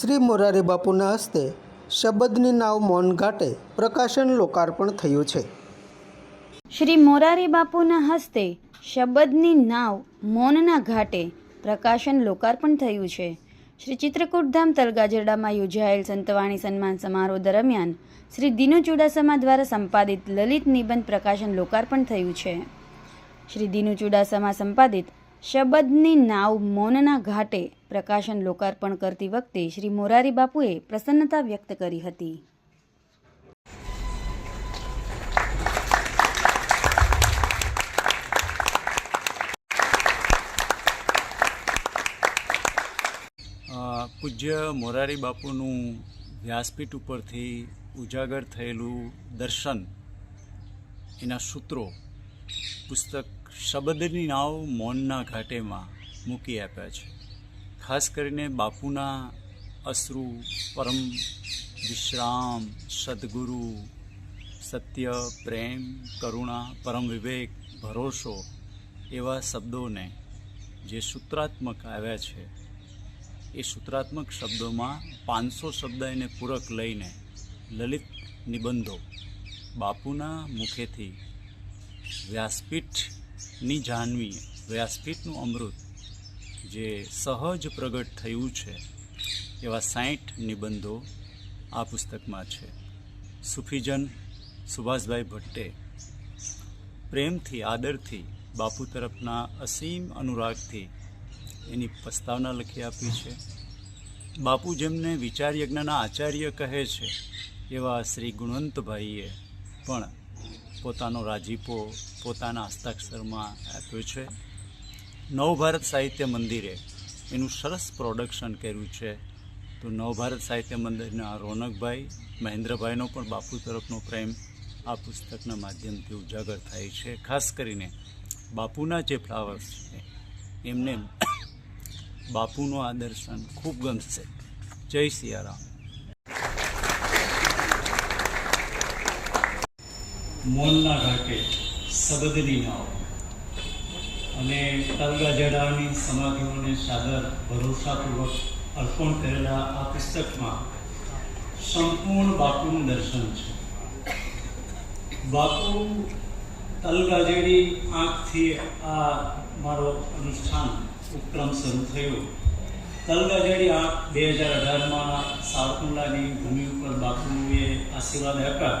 શ્રી મોરારી બાપુના હસ્તે શબદની નાવ મૌન ઘાટે પ્રકાશન લોકાર્પણ થયું છે. શ્રી મોરારી બાપુના હસ્તે શબદની નાવ મૌનના ઘાટે પ્રકાશન લોકાર્પણ થયું છે. શ્રી ચિત્રકૂટધામ તલગાજરડામાં યોજાયેલ સંતવાણી સન્માન સમારોહ દરમિયાન શ્રી દિનુ ચુડાસમા દ્વારા સંપાદિત લલિત નિબંધ પ્રકાશન લોકાર્પણ થયું છે. શ્રી દિનુ ચુડાસમા સંપાદિત શબદની નાવ મૌનના ઘાટે પ્રકાશન લોકાર્પણ કરતી વખતે શ્રી મોરારી બાપુએ પ્રસન્નતા વ્યક્ત કરી હતી. પૂજ્ય મોરારી બાપુનું વ્યાસપીઠ ઉપરથી ઉજાગર થયેલું દર્શન એના સૂત્રો, પુસ્તક શબ્દની નાવ મૌનના ઘાટેમાં મૂકી આપ્યા છે. ખાસ કરીને બાપુના અશ્રુ, પરમ વિશ્રામ, સદગુરુ, સત્ય, પ્રેમ, કરુણા, પરમ વિવેક, ભરોસો એવા શબ્દોને જે સૂત્રાત્મક આવ્યા છે, એ સૂત્રાત્મક શબ્દોમાં પાંચસો શબ્દ એને પૂરક લઈને લલિત નિબંધો બાપુના મુખેથી વ્યાસપીઠની જાનવી વ્યાસપીઠનું અમૃત જે સહજ પ્રગટ થયું છે એવા સાઠ નિબંધો આ પુસ્તકમાં છે. સુફીજન સુભાષભાઈ ભટ્ટે પ્રેમથી, આદરથી, બાપુ તરફના અસીમ અનુરાગથી એની પ્રસ્તાવના લખી આપી છે. બાપુ જેમને વિચાર યજ્ઞના આચાર્ય કહે છે એવા શ્રી ગુણવંતભાઈએ પણ પોતાનો રાજીપો પોતાના હસ્તાક્ષરમાં આપ્યો છે. નવભારત સાહિત્ય મંદિરે એનું સરસ પ્રોડક્શન કર્યું છે. તો નવભારત સાહિત્ય મંદિરના રોનકભાઈ, મહેન્દ્રભાઈનો પણ બાપુ તરફનો પ્રેમ આ પુસ્તકના માધ્યમથી ઉજાગર થાય છે. ખાસ કરીને બાપુના જે ફ્લાવર્સ છે, એમને બાપુનું આ દર્શન ખૂબ ગમશે. જય સિયારામ. મોલના ઘાટે સબદની નાવ. અને તલગા જડાની સમાધિઓને સાદર ભરોસાપૂર્વક અર્પણ કરેલા આ પુસ્તકમાં સંપૂર્ણ બાપુનું દર્શન છે. બાપુ તલગાજેડી આંખથી આ મારો અનુષ્ઠાન ઉપક્રમ શરૂ થયો. તલગાજેડી આંખ બે હજાર અઢારમાં સાવરકુંડલાની ભૂમિ ઉપર બાપુએ આશીર્વાદ આપ્યા.